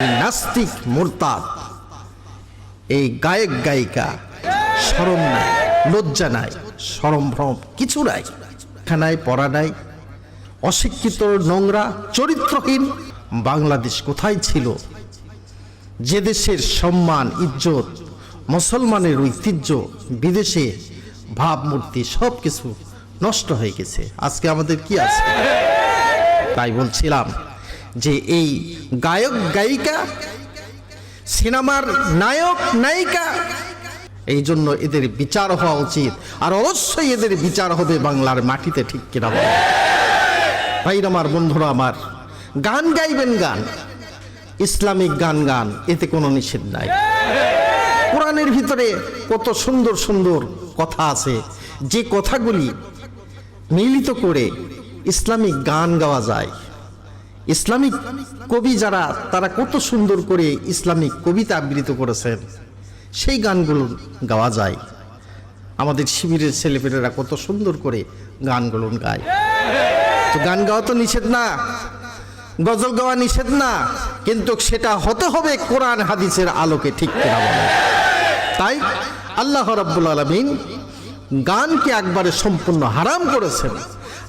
নাস্তিক মোরতাদ। এই গায়ক, গায়িকা সরম নাই, লজ্জা নাই সরম ভ্রম কিছু নাই খানায় পড়া নাই, অশিক্ষিত নোংরা, চরিত্রহীন, বাংলাদেশ কোথায় ছিল? যে দেশের সম্মান, ইজ্জত, মুসলমানের ঐতিহ্য, বিদেশে ভাবমূর্তি সব কিছু নষ্ট হয়ে গেছে। আজকে আমাদের কি আছে? তাই বলছিলাম যে এই গায়ক, গায়িকা, সিনেমার নায়ক, নায়িকা, এই জন্য এদের বিচার হওয়া উচিত। আর অবশ্যই এদের বিচার হবে বাংলার মাটিতে, ঠিক কিনা? ভাইর আমার, বন্ধুরা আমার, গান গাইবেন গান, ইসলামিক গান গান, এতে কোনো নিষেধ নাই। কোরআনের ভিতরে কত সুন্দর সুন্দর কথা আছে। যে কথাগুলি মিলিত করে ইসলামিক গান গাওয়া যায়। ইসলামিক কবি যারা, তারা কত সুন্দর করে ইসলামিক কবিতা আবৃত করেছেন। সেই গানগুলো গাওয়া যায়। আমাদের শিবিরের ছেলেপেলেরা কত সুন্দর করে গানগুলো গায়। তো গান গাওয়া তো নিষেধ না, গজল গাওয়া নিষেধ না, কিন্তু সেটা হতে হবে কোরআন হাদিসের আলোকে ঠিক কিনা বলে। তাই আল্লাহ রাব্বুল আলমিন গানকে একবারে সম্পূর্ণ হারাম করেছেন,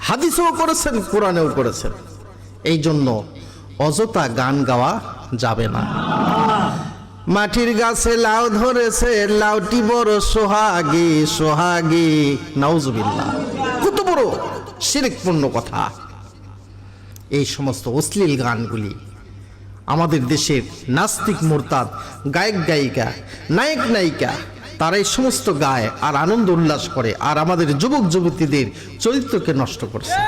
হাদিসেও করেছেন, কোরআনেও করেছেন। এই জন্য অযথা গান গাওয়া যাবে না। মাটির গাছে লাউ ধরেছে, লাউটি বড় সোহাগে সোহাগে। নাউজুবিল্লাহ, কত বড় শিরিকপূর্ণ কথা। এই সমস্ত অশ্লীল গানগুলি আমাদের দেশের নাস্তিক মোরতাদ, গায়ক গায়িকা, নায়ক নায়িকা, তারা এই সমস্ত গায় আর আনন্দ উল্লাস করে আর আমাদের যুবক যুবতীদের চরিত্রকে নষ্ট করছে।